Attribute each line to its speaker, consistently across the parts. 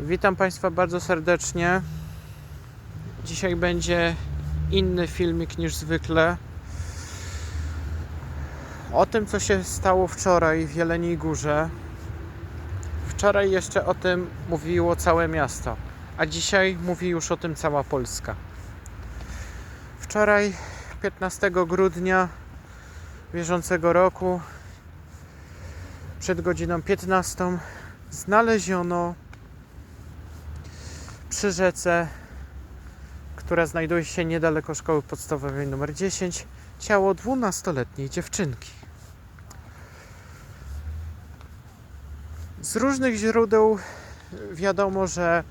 Speaker 1: Witam Państwa bardzo serdecznie. Dzisiaj będzie inny filmik niż zwykle. O tym, co się stało wczoraj w Jeleniej Górze. Wczoraj jeszcze o tym mówiło całe miasto, a dzisiaj mówi już o tym cała Polska. Wczoraj, 15 grudnia bieżącego roku, przed godziną 15, znaleziono przy rzece, która znajduje się niedaleko szkoły podstawowej nr 10, ciało 12-letniej dziewczynki. Z różnych źródeł wiadomo, że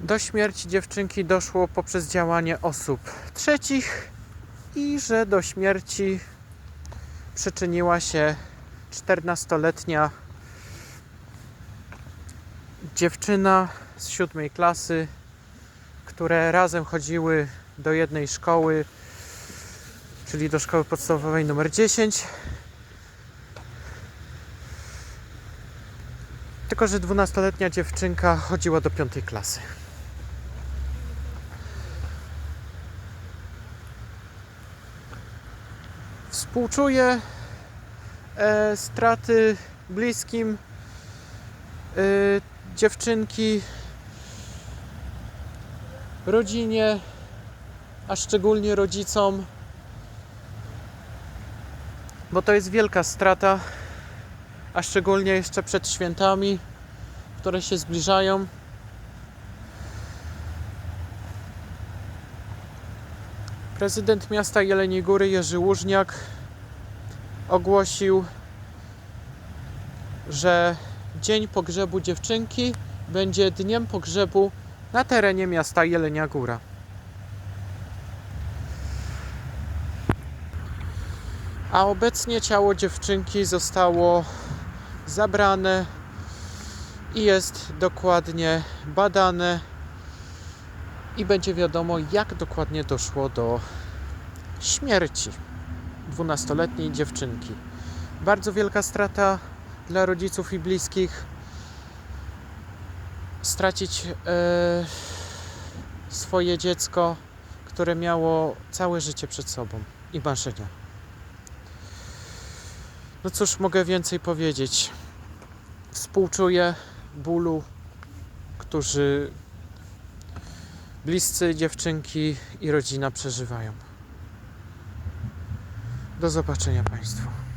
Speaker 1: do śmierci dziewczynki doszło poprzez działanie osób trzecich i że do śmierci przyczyniła się 14-letnia dziewczyna z siódmej klasy, które razem chodziły do jednej szkoły, czyli do szkoły podstawowej numer 10. Tylko, że 12-letnia dziewczynka chodziła do piątej klasy. Współczuję e, straty bliskim e, dziewczynki, rodzinie, a szczególnie rodzicom, bo to jest wielka strata, a szczególnie jeszcze przed świętami, które się zbliżają. Prezydent miasta Jeleniej Góry Jerzy Łużniak ogłosił, że dzień pogrzebu dziewczynki będzie dniem pogrzebu na terenie miasta Jelenia Góra. A obecnie ciało dziewczynki zostało zabrane i jest dokładnie badane i będzie wiadomo jak dokładnie doszło do śmierci 12-letniej dziewczynki. Bardzo wielka strata dla rodziców i bliskich stracić e, swoje dziecko, które miało całe życie przed sobą i marzenia. No cóż, mogę więcej powiedzieć. Współczuję bólu, którzy bliscy dziewczynki i rodzina przeżywają. Do zobaczenia Państwu.